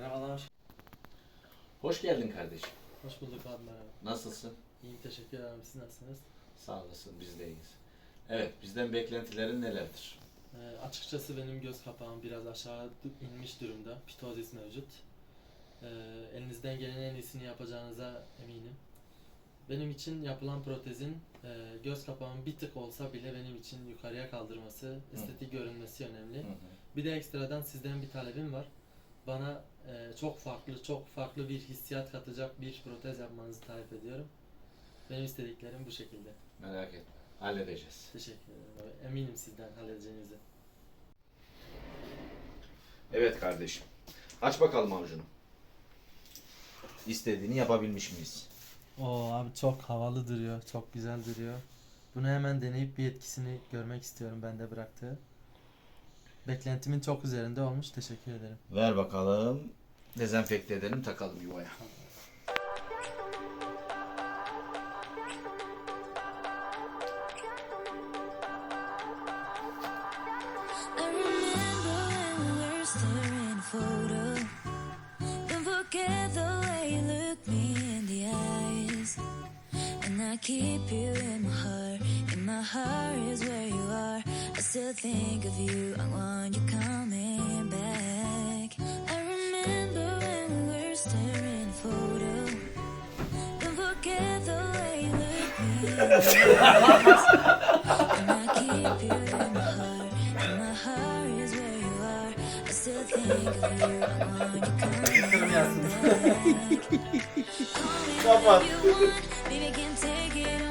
Merhabalar. hoş- geldin kardeşim. Hoş bulduk abi merhaba. Nasılsın? İyi teşekkür ederim. Siz nasılsınız? Sağ olasın, biz de iyiyiz. Evet, bizden beklentilerin nelerdir? Ee, açıkçası benim göz kapağım biraz aşağı inmiş durumda. Pitozis mevcut. Ee, elinizden gelen en iyisini yapacağınıza eminim. Benim için yapılan protezin e, göz kapağım bir tık olsa bile benim için yukarıya kaldırması, estetik görünmesi önemli. Hı hı. Bir de ekstradan sizden bir talebim var. Bana e, çok farklı, çok farklı bir hissiyat katacak bir protez yapmanızı talep ediyorum. Benim istediklerim bu şekilde. Merak etme, halledeceğiz. Teşekkür ederim. abi. Eminim sizden halledeceğinizi. Evet kardeşim. Aç bakalım avucunu. İstediğini yapabilmiş miyiz? Oo abi çok havalı duruyor. Çok güzel duruyor. Bunu hemen deneyip bir etkisini görmek istiyorum bende bıraktığı. Beklentimin çok üzerinde olmuş. Teşekkür ederim. Ver bakalım. Dezenfekte edelim, takalım yuvaya. Keep you in my heart. And my heart is where you are. Still think of you. I want you coming back. I remember when we were staring photo. Don't forget the way you look me. And I keep you in my heart. And my heart is where you are. I still think of you. I want you coming back. Call me Kapat. whenever you want.